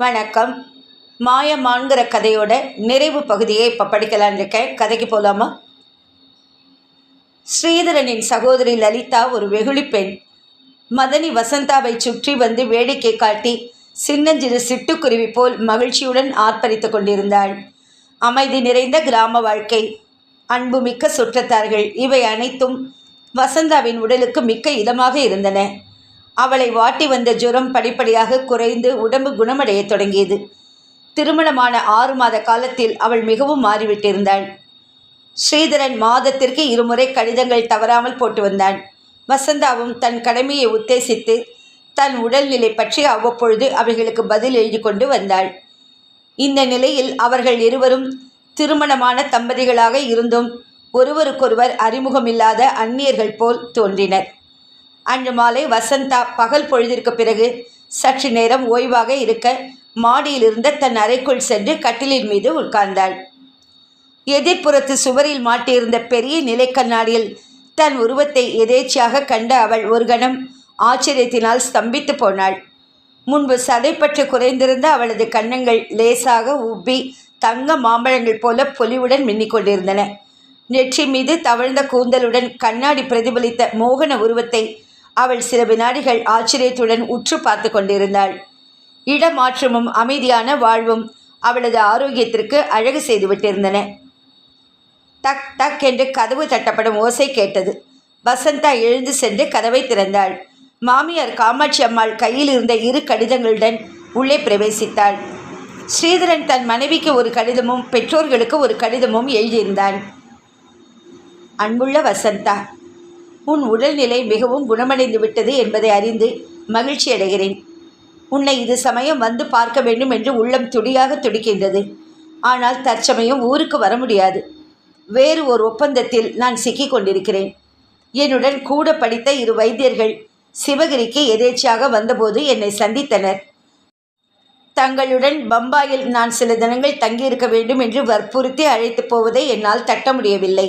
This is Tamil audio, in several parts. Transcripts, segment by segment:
வணக்கம். மாயமான்கிற கதையோட நிறைவு பகுதியை இப்போ படிக்கலான்னு இருக்கேன். கதைக்கு போகலாமா ஸ்ரீதரனின் சகோதரி லலிதா ஒரு வெகுளி பெண். மதனி வசந்தாவை சுற்றி வந்து வேடிக்கை காட்டி சின்னஞ்சிறு சிட்டுக்குருவி போல் மகிழ்ச்சியுடன் ஆர்ப்பரித்து கொண்டிருந்தாள். அமைதி நிறைந்த கிராம வாழ்க்கை அன்புமிக்க சுற்றத்தார்கள் இவை அனைத்தும் வசந்தாவின் உடலுக்கு மிக்க இதமாக இருந்தன. அவளை வாட்டி வந்த ஜுரம் படிப்படியாக குறைந்து உடம்பு குணமடைய தொடங்கியது. திருமணமான ஆறு மாத காலத்தில் அவள் மிகவும் மாறிவிட்டிருந்தாள். ஸ்ரீதரன் மாதத்திற்கு இருமுறை கடிதங்கள் தவறாமல் போட்டு வந்தான். வசந்தாவும் தன் கடமையை உத்தேசித்து தன் உடல்நிலை பற்றி அவ்வப்பொழுது அவைகளுக்கு பதில் எழுதி கொண்டு வந்தாள். இந்த நிலையில் அவர்கள் இருவரும் திருமணமான தம்பதிகளாக இருந்தும் ஒருவருக்கொருவர் அறிமுகமில்லாத அந்நியர்கள் போல் தோன்றினர். அன்று மாலை வசந்தா பகல் பொழுதிற்கு பிறகு சற்று நேரம் ஓய்வாக இருக்க மாடியிலிருந்த தன் அறைக்குள் சென்று கட்டிலின் மீது உட்கார்ந்தாள். எதிர்ப்புறத்து சுவரில் மாட்டியிருந்த பெரிய நிலைக்கண்ணாடியில் தன் உருவத்தை எதேச்சியாக கண்ட அவள் ஒரு கணம் ஆச்சரியத்தினால் ஸ்தம்பித்து போனாள். முன்பு சதைப்பற்று குறைந்திருந்த அவளது கன்னங்கள் லேசாக உப்பி தங்க மாம்பழங்கள் போல பொலிவுடன் மின்னிக் கொண்டிருந்தன. நெற்றி மீது தவழ்ந்த கூந்தலுடன் கண்ணாடி பிரதிபலித்த மோகன உருவத்தை அவள் சில வினாடிகள் ஆச்சரியத்துடன் உற்று பார்த்து கொண்டிருந்தாள். இடமாற்றமும் அமைதியான வாழ்வும் அவளது ஆரோக்கியத்திற்கு அழகு செய்துவிட்டிருந்தன டக் டக் என்று கதவு தட்டப்படும் ஓசை கேட்டது. வசந்தா எழுந்து சென்று கதவை திறந்தாள். மாமியார் காமாட்சி அம்மாள் கையில் இருந்த இரு கடிதங்களுடன் உள்ளே பிரவேசித்தாள். ஸ்ரீதரன் தன் மனைவிக்கு ஒரு கடிதமும் பெற்றோர்களுக்கு ஒரு கடிதமும் எழுதியிருந்தான். அன்புள்ள வசந்தா உன் உடல்நிலை மிகவும் குணமடைந்து விட்டது என்பதை அறிந்து மகிழ்ச்சி அடைகிறேன். உன்னை இது சமயம் வந்து பார்க்க வேண்டும் என்று உள்ளம் துடியாக துடிக்கின்றது. ஆனால் தற்சமயம் ஊருக்கு வர முடியாது. வேறு ஒரு ஒப்பந்தத்தில் நான் சிக்கிக் கொண்டிருக்கிறேன். என்னுடன் கூட படித்த இரு வைத்தியர்கள் சிவகிரிக்கு எதேச்சியாக வந்தபோது என்னை சந்தித்தனர். தங்களுடன் பம்பாயில் நான் சில தினங்கள் தங்கியிருக்க வேண்டும் என்று வற்புறுத்தி அழைத்து போவதை என்னால் தட்ட முடியவில்லை.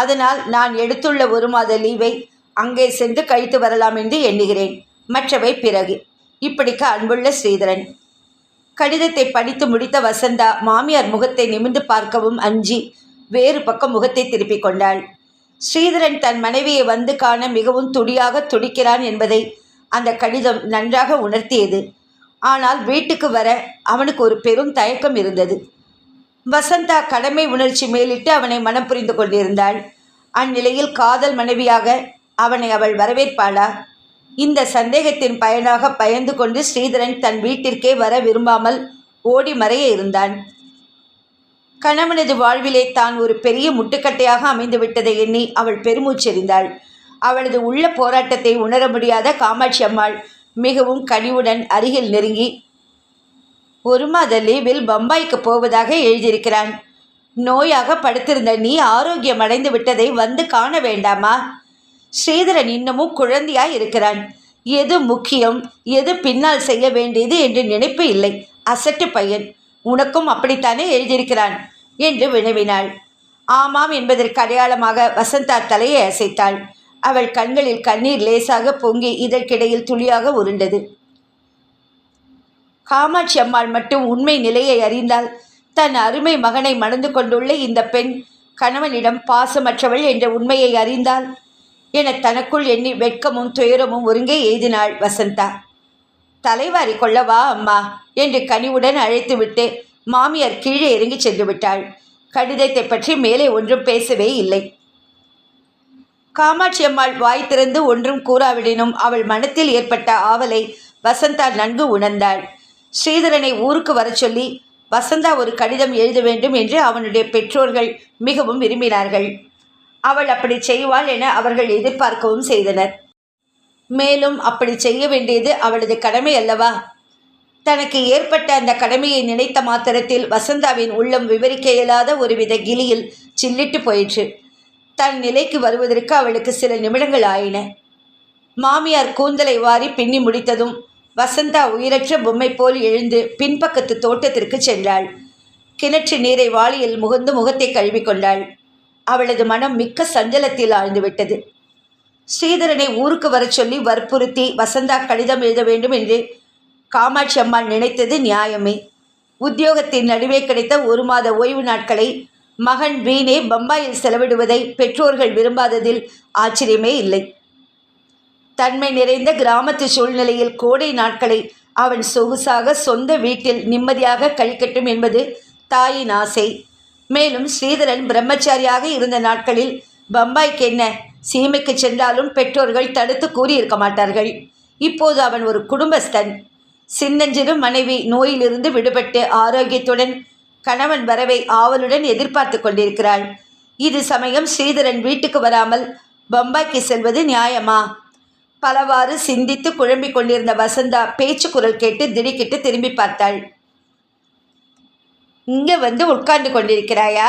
அதனால் நான் எடுத்துள்ள ஒரு மாத லீவை அங்கே சென்று கழித்து வரலாம் என்று எண்ணுகிறேன். மற்றவை பிறகு. இப்படிக்கு அன்புள்ள ஸ்ரீதரன். கடிதத்தை படித்து முடித்த வசந்தா மாமியார் முகத்தை நிமிர்ந்து பார்க்கவும் அஞ்சி வேறு பக்கம் முகத்தை திருப்பிக் கொண்டாள். ஸ்ரீதரன் தன் மனைவியை வந்து காண மிகவும் துடியாக துடிக்கிறான் என்பதை அந்த கடிதம் நன்றாக உணர்த்தியது. ஆனால் வீட்டுக்கு வர அவனுக்கு ஒரு பெரும் தயக்கம் இருந்தது. வசந்தா கடமை உணர்ச்சி மேலிட்டு அவனை மனம் புரிந்து கொண்டிருந்தாள். அந்நிலையில் காதல் மனைவியாக அவனை அவள் வரவேற்பாளா? இந்த சந்தேகத்தின் பயனாக பயந்து கொண்டு ஸ்ரீதரன் தன் வீட்டிற்கே வர விரும்பாமல் ஓடி மறைய இருந்தான். கணவனது வாழ்விலே தான் ஒரு பெரிய முட்டுக்கட்டையாக அமைந்து விட்டதை எண்ணி அவள் பெருமூச்செறிந்தாள். அவளது உள்ள போராட்டத்தை உணர முடியாத காமாட்சி அம்மாள் மிகவும் கனிவுடன் அருகில் நெருங்கி ஒரு மாத லீவில் பம்பாய்க்கு போவதாக எழுதியிருக்கிறான். நோயாக படுத்திருந்த நீ ஆரோக்கியம் அடைந்து விட்டதை வந்து காண வேண்டாமா? ஸ்ரீதரன் இன்னமும் குழந்தையாய் இருக்கிறான். எது முக்கியம்? எது பின்னால் செய்ய வேண்டியது என்று நினைப்பு இல்லை. அசட்டு பையன். உனக்கும் அப்படித்தானே எழுதியிருக்கிறான் என்று வினவினாள். ஆமாம் என்பதற்கு அடையாளமாக வசந்தா தலையை அசைத்தாள். அவள் கண்களில் கண்ணீர் லேசாக பொங்கி இதற்கிடையில் துளியாக உருண்டது. காமாட்சி அம்மாள் மட்டும் உண்மை நிலையை அறிந்தால் தன் அருமை மகனை மணந்து கொண்டுள்ள இந்த பெண் கணவனிடம் பாசமற்றவள் என்ற உண்மையை அறிந்தால் என தனக்குள் எண்ணி வெட்கமும் துயரமும் ஒருங்கே எய்தினாள் வசந்தா. தலைவாரி கொள்ளவா அம்மா என்று கனிவுடன் அழைத்துவிட்டு மாமியார் கீழே இறங்கி சென்று விட்டாள். கடிதத்தை பற்றி மேலே ஒன்றும் பேசவே இல்லை. காமாட்சி அம்மாள் வாய் திறந்து ஒன்றும் கூறாவிடினும். அவள் மனத்தில் ஏற்பட்ட ஆவலை வசந்தா நன்கு உணர்ந்தாள். ஸ்ரீதரனை ஊருக்கு வர சொல்லி வசந்தா ஒரு கடிதம் எழுத வேண்டும் என்று அவனுடைய பெற்றோர்கள் மிகவும் விரும்பினார்கள். அவள் அப்படி செய்வாள் என அவர்கள் எதிர்பார்க்கவும் செய்தனர். மேலும் அப்படி செய்ய வேண்டியது அவளது கடமை அல்லவா? தனக்கு ஏற்பட்ட அந்த கடமையை நினைத்த மாத்திரத்தில் வசந்தாவின் உள்ளம் விவரிக்க இயலாத ஒருவித கிளியில் சில்லிட்டு போயிற்று. தன் நிலைக்கு வருவதற்கு அவளுக்கு சில நிமிடங்கள் ஆயின. மாமியார் கூந்தலை வாரி பின்னி முடித்ததும் வசந்தா உயிரற்ற பொம்மை போல் எழுந்து பின்பக்கத்து தோட்டத்திற்கு சென்றாள். கிணற்று நீரை வாளியில் முகந்து முகத்தை கழுவி கொண்டாள் அவளது மனம் மிக்க சஞ்சலத்தில் ஆழ்ந்துவிட்டது ஸ்ரீதரனை ஊருக்கு வரச் சொல்லி வற்புறுத்தி வசந்தா கடிதம் எழுத வேண்டும் என்று காமாட்சி அம்மாள் நினைத்தது நியாயமே. உத்தியோகத்தின் நடுவே கிடைத்த ஒரு மாத ஓய்வு நாட்களை மகன் வீணே பம்பாயில் செலவிடுவதை பெற்றோர்கள் விரும்பாததில் ஆச்சரியமே இல்லை. தன்மை நிறைந்த கிராமத்து சூழ்நிலையில் கோடை நாட்களை அவன் சொகுசாக சொந்த வீட்டில் நிம்மதியாக கழிக்கட்டும் என்பது தாயின் ஆசை. மேலும் ஸ்ரீதரன் பிரம்மச்சாரியாக இருந்த நாட்களில் பம்பாய்க்கு என்ன சீமைக்கு சென்றாலும் பெற்றோர்கள் தடுத்து கூறியிருக்க மாட்டார்கள். இப்போது அவன் ஒரு குடும்பஸ்தன். சின்னஞ்சிறு மனைவி நோயிலிருந்து விடுபட்டு ஆரோக்கியத்துடன் கணவன் வரவை ஆவலுடன் எதிர்பார்த்து கொண்டிருக்கிறாள். இது சமயம் ஸ்ரீதரன் வீட்டுக்கு வராமல் பம்பாய்க்கு செல்வது நியாயமா? பலவாறு சிந்தித்து குழம்பிக் கொண்டிருந்த வசந்தா பேச்சு குரல் கேட்டு திடுக்கிட்டு திரும்பி பார்த்தாள். இங்கே வந்து உட்கார்ந்து கொண்டிருக்கிறாயா?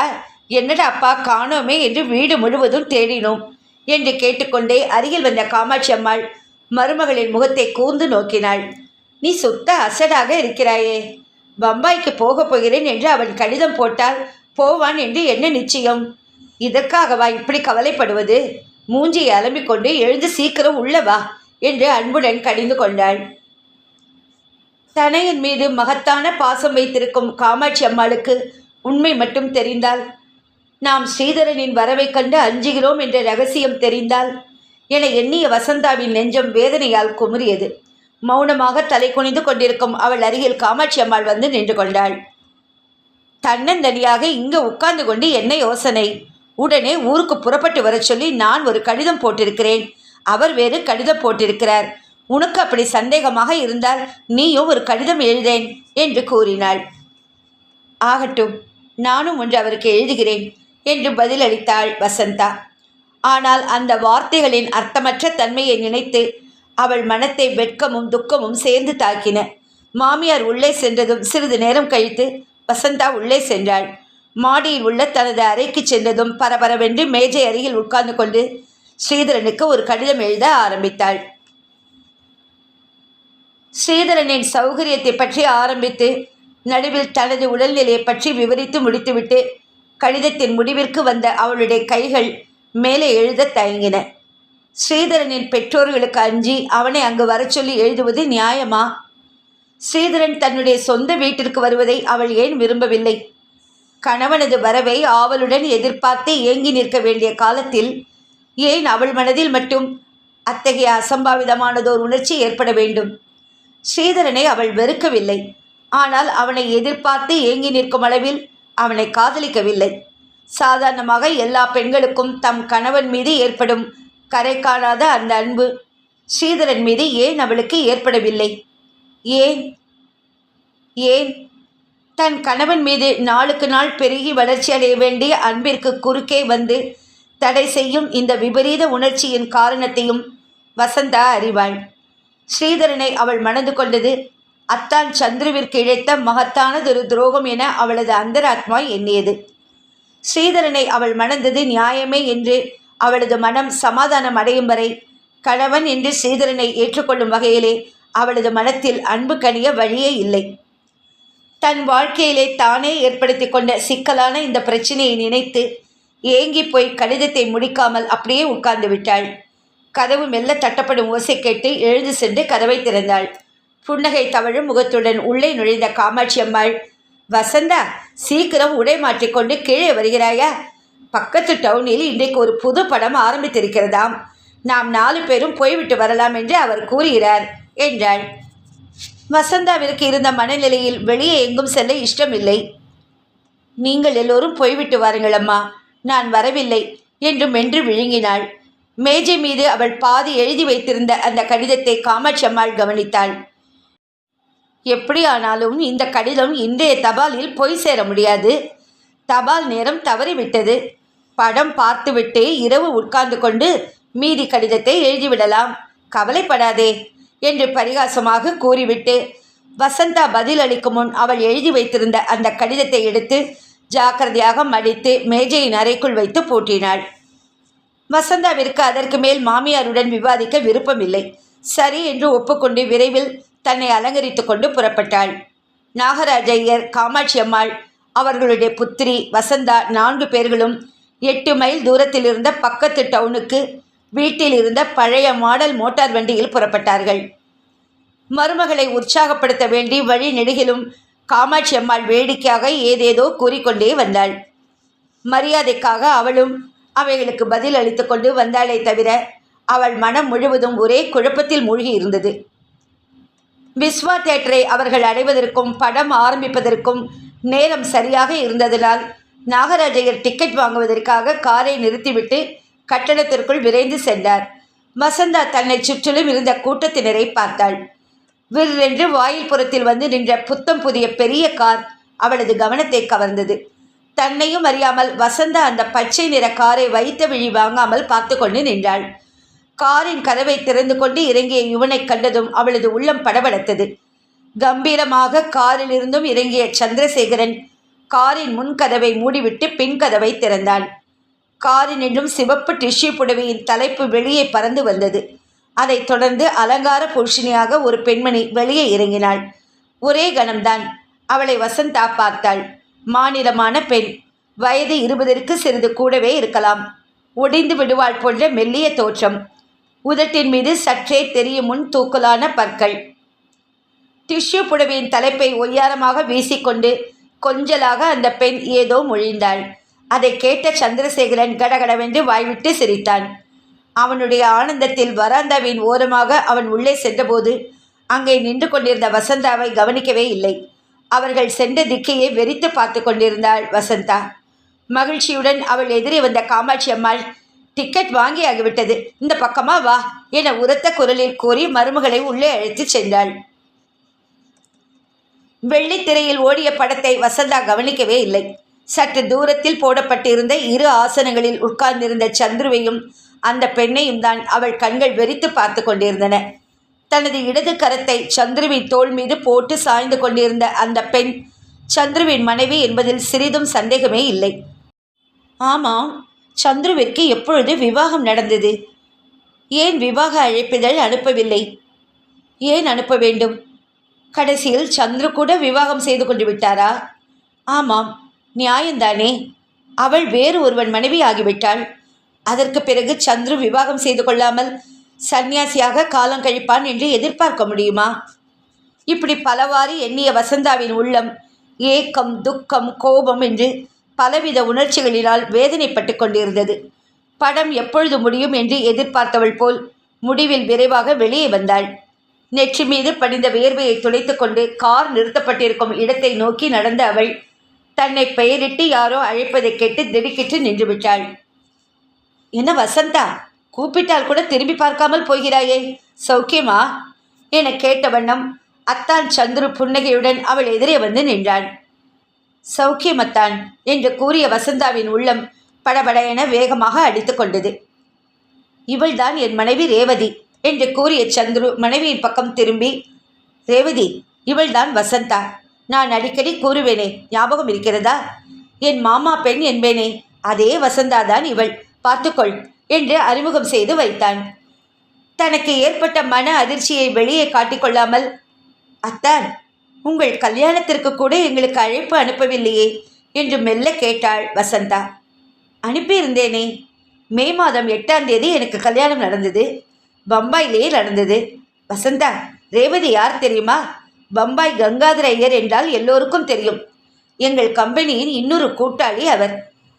என்னடா அப்பா காணோமே என்று வீடு முழுவதும் தேடினோம் என்று கேட்டுக்கொண்டே அருகில் வந்த காமாட்சி அம்மாள் மருமகளின் முகத்தை கூர்ந்து நோக்கினாள். நீ சுத்த அசடாக இருக்கிறாயே. பம்பாய்க்கு போகப் போகிறேன் என்று அவன் கடிதம் போட்டால் போவான் என்று என்ன நிச்சயம்? இதற்காகவா இப்படி கவலைப்படுவது? மூஞ்சியை அலம்பிக் கொண்டு எழுந்து சீக்கிரம் உள்ள வா என்று அன்புடன் கடிந்து கொண்டாள். தனையின் மீது மகத்தான பாசம் வைத்திருக்கும் காமாட்சி அம்மாளுக்கு உண்மை மட்டும் தெரிந்தால் நாம் ஸ்ரீதரனின் வரவைக் கண்டு அஞ்சுகிறோம் என்ற ரகசியம் தெரிந்தால் என எண்ணிய வசந்தாவின் நெஞ்சம் வேதனையால் குமுறியது. மௌனமாக தலை குனிந்து கொண்டிருக்கும் அவள் அருகில் காமாட்சி அம்மாள் வந்து நின்று கொண்டாள். தன்னந்தனியாக இங்கே உட்கார்ந்து கொண்டு என்ன யோசனை? உடனே ஊருக்கு புறப்பட்டு வரச் சொல்லி நான் ஒரு கடிதம் போட்டிருக்கிறேன். அவர் வேறு கடிதம் போட்டிருக்கிறார். உனக்கு அப்படி சந்தேகமாக இருந்தால் நீயும் ஒரு கடிதம் எழுதேன் என்று கூறினாள். ஆகட்டும் நானும் ஒன்று அவருக்கு எழுதுகிறேன் என்று பதிலளித்தாள் வசந்தா. ஆனால் அந்த வார்த்தைகளின் அர்த்தமற்ற தன்மையை நினைத்து அவள் மனத்தை வெட்கமும் துக்கமும் சேர்ந்து தாக்கின. மாமியார் உள்ளே சென்றதும் சிறிது நேரம் கழித்து வசந்தா உள்ளே சென்றாள். மாடியில் உள்ள தனது அறைக்கு சென்றதும் பரபரவென்று மேஜை அருகில் உட்கார்ந்து கொண்டு ஸ்ரீதரனுக்கு ஒரு கடிதம் எழுத ஆரம்பித்தாள். ஸ்ரீதரனின் சௌகரியத்தை பற்றி ஆரம்பித்து நடுவில் தனது உடல்நிலையை பற்றி விவரித்து முடித்துவிட்டு கடிதத்தின் முடிவிற்கு வந்த அவளுடைய கைகள் மேலே எழுத தயங்கின. ஸ்ரீதரனின் பெற்றோர்களுக்கு அஞ்சி அவனை அங்கு வரச் சொல்லி எழுதுவது நியாயமா? ஸ்ரீதரன் தன்னுடைய சொந்த வீட்டிற்கு வருவதை அவள் ஏன் விரும்பவில்லை? கணவனது வரவை ஆவலுடன் எதிர்பார்த்து ஏங்கி நிற்க வேண்டிய காலத்தில் ஏன் அவள் மனதில் மட்டும் அத்தகைய அசம்பாவிதமானதோர் உணர்ச்சி ஏற்பட வேண்டும்? ஸ்ரீதரனை அவள் வெறுக்கவில்லை. ஆனால் அவனை எதிர்பார்த்து ஏங்கி நிற்கும் அளவில் அவனை காதலிக்கவில்லை. சாதாரணமாக எல்லா பெண்களுக்கும் தம் கணவன் மீது ஏற்படும் கரை காணாத அந்த அன்பு ஸ்ரீதரன் மீது ஏன் அவளுக்கு ஏற்படவில்லை? ஏன்? ஏன்? தன் கணவன் மீது நாளுக்கு நாள் பெருகி வளர்ச்சி அடைய வேண்டிய அன்பிற்கு குறுக்கே வந்து தடை செய்யும் இந்த விபரீத உணர்ச்சியின் காரணத்தையும் வசந்தா அறிவாள். ஸ்ரீதரனை அவள் மணந்து கொண்டது அத்தான் சந்துருவிற்கு இழைத்த மகத்தானதொரு துரோகம் என அவளது அந்தராத்மா எண்ணியது. ஸ்ரீதரனை அவள் மணந்தது நியாயமே என்று அவளது மனம் சமாதானம் அடையும் வரை கணவன் என்று ஸ்ரீதரனை ஏற்றுக்கொள்ளும் வகையிலே அவளது மனத்தில் அன்பு கனிய வழியே இல்லை. தன் வாழ்க்கையிலே தானே ஏற்படுத்தி கொண்ட சிக்கலான இந்த பிரச்சனையை நினைத்து ஏங்கி போய் கடிதத்தை முடிக்காமல் அப்படியே உட்கார்ந்து விட்டாள். கதவு மெல்ல தட்டப்படும் ஓசை கேட்டு எழுந்து சென்று கதவை திறந்தாள். புன்னகை தவழும் முகத்துடன் உள்ளே நுழைந்த காமாட்சி அம்மாள் வசந்தா சீக்கிரம் உடை மாற்றிக்கொண்டு கீழே வருகிறாயா? பக்கத்து டவுனில் இன்றைக்கு ஒரு புது படம் ஆரம்பித்திருக்கிறதாம். நாம் நாலு பேரும் போய்விட்டு வரலாம் என்று அவர் கூறுகிறார் என்றாள். வசந்தாவிற்கு இருந்த மனநிலையில் வெளியே எங்கும் செல்ல இஷ்டமில்லை. நீங்கள் எல்லோரும் போய்விட்டு வாருங்கள் அம்மா. நான் வரவில்லை என்று மென்று விழுங்கினாள். மேஜை மீது அவள் பாதி எழுதி வைத்திருந்த அந்த கடிதத்தை காமாட்சி அம்மாள் கவனித்தாள். எப்படியானாலும் இந்த கடிதம் இன்றைய தபாலில் போய் சேர முடியாது. தபால் நேரம் தவறிவிட்டது. படம் பார்த்துவிட்டு இரவு உட்கார்ந்து கொண்டு மீதி கடிதத்தை எழுதிவிடலாம். கவலைப்படாதே. என்று பரிகாசமாக கூறிவிட்டு வசந்தா பதில் அளிக்கும் முன் அவள் எழுதி வைத்திருந்த அந்த கடிதத்தை எடுத்து ஜாக்கிரதையாக மடித்து மேஜையின் அறைக்குள் வைத்து பூட்டினாள். வசந்தாவிற்கு அதற்கு மேல் மாமியாருடன் விவாதிக்க விருப்பமில்லை. சரி என்று ஒப்புக்கொண்டு விரைவில் தன்னை அலங்கரித்து கொண்டு புறப்பட்டாள். நாகராஜையர் காமாட்சி அம்மாள் அவர்களுடைய புத்திரி வசந்தா நான்கு பேர்களும் எட்டு மைல் தூரத்தில் இருந்த பக்கத்து டவுனுக்கு வீட்டில் இருந்த பழைய மாடல் மோட்டார் வண்டியில் புறப்பட்டார்கள். மருமகளை உற்சாகப்படுத்த வேண்டி வழி நெடுகிலும் காமாட்சி அம்மாள் வேடிக்கையாக ஏதேதோ கூறிக்கொண்டே வந்தாள். மரியாதைக்காக அவளும் அவைகளுக்கு பதில் அளித்து கொண்டு வந்தாளே தவிர அவள் மனம் முழுவதும் ஒரே குழப்பத்தில் மூழ்கி இருந்தது. விஸ்வா தேட்டரை அவர்கள் அடைவதற்கும் படம் ஆரம்பிப்பதற்கும் நேரம் சரியாக இருந்ததனால் நாகராஜையர் டிக்கெட் வாங்குவதற்காக காரை நிறுத்திவிட்டு கட்டடத்திற்குள் விரைந்து சென்றார். வசந்தா தன்னை சுற்றிலும் இருந்த கூட்டத்தினரை பார்த்தாள். விற்றென்று வாயில் புறத்தில் வந்து நின்ற புத்தம் புதிய பெரிய கார் அவளது கவனத்தை கவர்ந்தது. தன்னையும் அறியாமல் வசந்தா அந்த பச்சை நிற காரை வைத்த விழி வாங்காமல் பார்த்து கொண்டு நின்றாள். காரின் கதவை திறந்து கொண்டு இறங்கிய இவனை கண்டதும் அவளது உள்ளம் படபடத்தது. கம்பீரமாக காரிலிருந்தும் இறங்கிய சந்திரசேகரன் காரின் முன்கதவை மூடிவிட்டு பின் கதவை திறந்தான் காரினிலும் சிவப்பு டிஷ்யூ புடவையின் தலைப்பு வெளியே பறந்து வந்தது. அதைத் தொடர்ந்து அலங்கார புருஷினியாக ஒரு பெண்மணி வெளியே இறங்கினாள். ஒரே கணம்தான். அவளை வசந்தா பார்த்தாள். மாநிலமான பெண். வயது இருபதற்கு சிறிது கூடவே இருக்கலாம். ஒடிந்து விடுவாள் போன்ற மெல்லிய தோற்றம். உதட்டின் மீது சற்றே தெரியும் முன் தூக்கலான பற்கள். டிஷ்யூ புடவையின் தலைப்பை ஒய்யாரமாக வீசிக்கொண்டு கொஞ்சலாக அந்த பெண் ஏதோ மொழிந்தாள். அதை கேட்ட சந்திரசேகரன் கடகடவென்று வாய்விட்டு சிரித்தான். அவனுடைய ஆனந்தத்தில் வராந்தாவின் ஓரமாக அவன் உள்ளே சென்றபோது அங்கே நின்று கொண்டிருந்த வசந்தாவை கவனிக்கவே இல்லை. அவர்கள் சென்ற திக்கையை வெறித்து பார்த்து கொண்டிருந்தாள் வசந்தா. மகிழ்ச்சியுடன் அவள் எதிரே வந்த காமாட்சி அம்மாள் டிக்கெட் வாங்கி ஆகிவிட்டது இந்த பக்கமா வா என உரத்த குரலில் கூறி மருமகளை உள்ளே அழைத்துச் சென்றாள். வெள்ளித்திரையில் ஓடிய படத்தை வசந்தா கவனிக்கவே இல்லை. சற்று தூரத்தில் போடப்பட்டிருந்த இரு ஆசனங்களில் உட்கார்ந்திருந்த சந்துருவையும் அந்த பெண்ணையும் தான் அவள் கண்கள் வெறித்து பார்த்து கொண்டிருந்தன. தனது இடது கரத்தை சந்துருவின் தோள் மீது போட்டு சாய்ந்து கொண்டிருந்த அந்த பெண் சந்துருவின் மனைவி என்பதில் சிறிதும் சந்தேகமே இல்லை. ஆமாம் சந்துருவிற்கு எப்பொழுது விவாகம் நடந்தது? ஏன் விவாக அழைப்பிதழ் அனுப்பவில்லை? ஏன் அனுப்ப வேண்டும்? கடைசியில் சந்துரு கூட விவாகம் செய்து கொண்டு விட்டாரா? ஆமாம் நியாயந்தானே? அவள் வேறு ஒருவன் மனைவி ஆகிவிட்டாள் அதற்கு பிறகு சந்துரு விவாகம் செய்து கொள்ளாமல் சந்நியாசியாக காலம் கழிப்பான் என்று எதிர்பார்க்க முடியுமா? இப்படி பலவாறு எண்ணிய வசந்தாவின் உள்ளம் ஏக்கம் துக்கம் கோபம் என்று பலவித உணர்ச்சிகளினால் வேதனைப்பட்டு கொண்டிருந்தது. படம் எப்பொழுது முடியும் என்று எதிர்பார்த்தவள் போல் முடிவில் விரைவாக வெளியே வந்தாள். நெற்றி மீது படிந்த வியர்வையை துடைத்துக்கொண்டு கார் நிறுத்தப்பட்டிருக்கும் இடத்தை நோக்கி நடந்த அவள் தன்னை பெயரிட்டு யாரோ அழைப்பதை கேட்டு திடுக்கிட்டு நின்று விட்டாள். என்ன வசந்தா கூப்பிட்டால் கூட திரும்பி பார்க்காமல் போகிறாயே? சௌக்கியமா? என கேட்ட வண்ணம் அத்தான் சந்துரு புன்னகையுடன் அவள் எதிரே வந்து நின்றாள். சௌக்கியமத்தான் என்று கூறிய வசந்தாவின் உள்ளம் படபட என வேகமாக அடித்து கொண்டது. இவள்தான் என் மனைவி ரேவதி என்று கூறிய சந்துரு மனைவியின் பக்கம் திரும்பி ரேவதி இவள்தான் வசந்தா நான் அடிக்கடி கூறுவேனே ஞாபகம் இருக்கிறதா? என் மாமா பெண் என்பேனே அதே வசந்தா தான் இவள். பார்த்துக்கொள் என்று அறிமுகம் செய்து வைத்தான். தனக்கு ஏற்பட்ட மன அதிர்ச்சியை வெளியே காட்டிக்கொள்ளாமல் அத்தான் உங்கள் கல்யாணத்திற்கு கூட எங்களுக்கு அழைப்பு அனுப்பவில்லையே என்று மெல்ல கேட்டாள் வசந்தா. அனுப்பியிருந்தேனே மே மாதம் எட்டாம் தேதி எனக்கு கல்யாணம் நடந்தது. பம்பாயிலேயே நடந்தது. வசந்தா ரேவதி யார் தெரியுமா? பம்பாய் கங்காதர ஐயர் என்றால் எல்லோருக்கும் தெரியும். எங்கள் கம்பெனியின் இன்னொரு கூட்டாளி அவர்.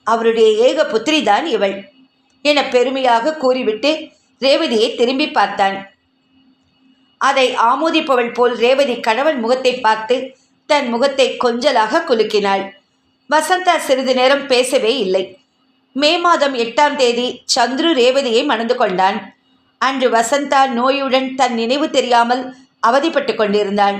அவருடைய ஏக புத்திரி தான் இவள். என பெருமையாக கூறிவிட்டு ரேவதியை திரும்பி பார்த்தான். அதை ஆமோதிப்பவள் போல் ரேவதி கணவன் முகத்தை பார்த்து தன் முகத்தை கொஞ்சலாக குலுக்கினாள். வசந்தா சிறிது நேரம் பேசவே இல்லை. மே மாதம் எட்டாம் தேதி சந்துரு ரேவதியை மணந்து கொண்டான். அன்று வசந்தா நோயுடன் தன் நினைவு தெரியாமல் அவதிப்பட்டு கொண்டிருந்தாள்.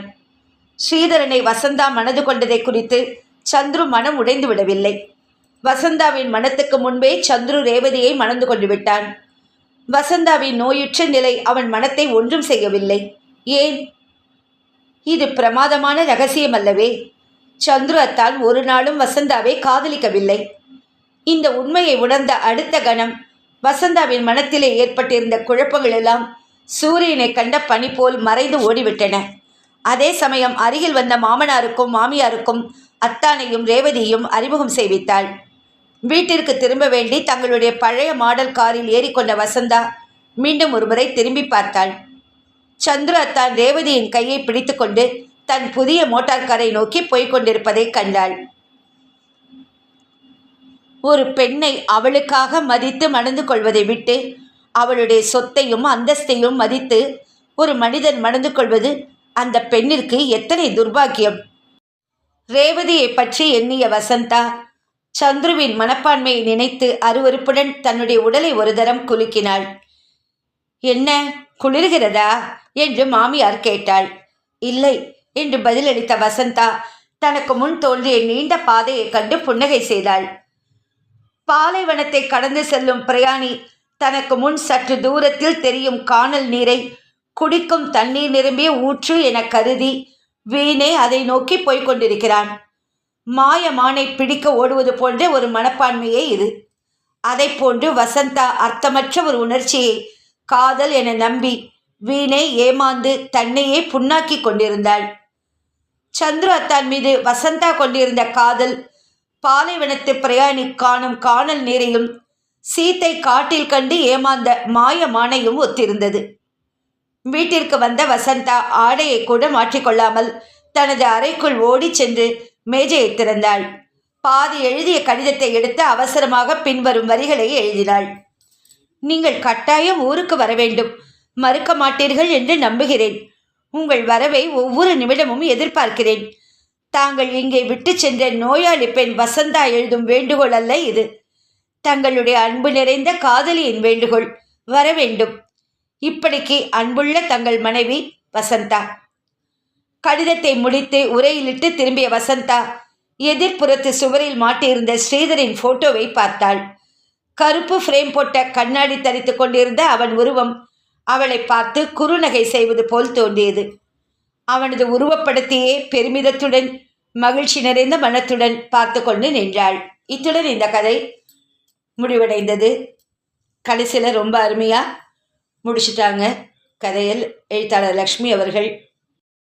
ஸ்ரீதரனை வசந்தா மனது கொண்டதை குறித்து சந்துரு மனம் உடைந்து விடவில்லை. வசந்தாவின் மனத்துக்கு முன்பே சந்துரு ரேவதியை மணந்து கொண்டு விட்டான். வசந்தாவின் நோயுற்ற நிலை அவன் மனத்தை ஒன்றும் செய்யவில்லை. ஏன்? இது பிரமாதமான ரகசியம் அல்லவே. சந்துரு அத்தான் ஒரு நாளும் வசந்தாவை காதலிக்கவில்லை. இந்த உண்மையை உணர்ந்த அடுத்த கணம் வசந்தாவின் மனத்திலே ஏற்பட்டிருந்த குழப்பங்களெல்லாம் சூரியனை கண்ட பனி போல் மறைந்து ஓடிவிட்டன. அதே சமயம் அருகில் வந்த மாமனாருக்கும் மாமியாருக்கும் அத்தானையும் ரேவதியும் அறிமுகம் செய்வித்தாள். வீட்டிற்கு திரும்ப வேண்டி தங்களுடைய பழைய மாடல் காரில் ஏறிக்கொண்ட வசந்தா மீண்டும் ஒருமுறை திரும்பி பார்த்தாள். சந்துரு அத்தான் ரேவதியின் கையை பிடித்துக்கொண்டு தன் புதிய மோட்டார் காரை நோக்கி போய்க் கொண்டிருப்பதை கண்டாள். ஒரு பெண்ணை அவளுக்காக மதித்து மணந்து கொள்வதை விட்டு அவளுடைய சொத்தையும் அந்தஸ்தையும் மதித்து ஒரு மனிதன் மணந்து கொள்வது அந்த பெண்ணிற்கு எத்தனை துர்பாக்கியம்? ரேவதியை பற்றி எண்ணிய வசந்தா சந்துருவின் மனப்பான்மையை நினைத்து அருவருப்புடன் தன்னுடைய உடலை ஒரு தரம் குலுக்கினாள். என்ன குளிர்கிறதா? என்று மாமியார் கேட்டாள். இல்லை என்று பதிலளித்த வசந்தா தனக்கு முன் தோன்றிய நீண்ட பாதையைக் கண்டு புன்னகை செய்தாள். பாலைவனத்தை கடந்து செல்லும் பிரயாணி தனக்கு முன் சற்று தூரத்தில் தெரியும் காணல் நீரை குடிக்கும் தண்ணீர் நிரம்பிய ஊற்று என கருதி வீணே அதை நோக்கி போய்க் கொண்டிருக்கிறான். மாயமானை பிடிக்க ஓடுவது போன்ற ஒரு மனப்பான்மையே இது. அதை போன்று வசந்தா அர்த்தமற்ற ஒரு உணர்ச்சியை காதல் என நம்பி வீணை ஏமாந்து தன்னையே புண்ணாக்கி கொண்டிருந்தாள். சந்துரு அத்தான் மீது வசந்தா கொண்டிருந்த காதல் பாலைவனத்து பிரயாணி காணும் காணல் நீரையும் சீத்தை காட்டில் கண்டு ஏமாந்த மாயமானையும் ஒத்திருந்தது. வீட்டிற்கு வந்த வசந்தா ஆடையை கூட மாற்றிக்கொள்ளாமல் தனது அறைக்குள் ஓடிச் சென்று மேஜையை திறந்தாள். பாதி எழுதிய கடிதத்தை எடுத்து அவசரமாக பின்வரும் வரிகளை எழுதினாள். நீங்கள் கட்டாயம் ஊருக்கு வர வேண்டும். மறுக்க மாட்டீர்கள் என்று நம்புகிறேன். உங்கள் வரவை ஒவ்வொரு நிமிடமும் எதிர்பார்க்கிறேன். தாங்கள் இங்கே விட்டு சென்ற நோயாளி பெண் வசந்தா எழுதும் வேண்டுகோள் அல்ல இது. தங்களுடைய அன்பு நிறைந்த காதலியின் வேண்டுகோள். வர வேண்டும். இப்படிக்கு அன்புள்ள தங்கள் மனைவி வசந்தா. கடிதத்தை முடித்து உரையிலிட்டு திரும்பிய வசந்தா எதிர்ப்புறத்து சுவரில் மாட்டியிருந்த ஸ்ரீதரின் போட்டோவை பார்த்தாள். கருப்பு ஃப்ரேம் போட்ட கண்ணாடி தரித்து கொண்டிருந்த அவன் உருவம் அவளை பார்த்து குறுநகை செய்வது போல் தோன்றியது. அவனது உருவப்படுத்தியே பெருமிதத்துடன் மகிழ்ச்சி நிறைந்த மனத்துடன் பார்த்து கொண்டு நின்றாள். இத்துடன் இந்த கதை முடிவடைந்தது. கடைசியில் ரொம்ப அருமையாக முடிச்சிட்டாங்க. கதையில் எழுத்தாளர் லக்ஷ்மி அவர்கள்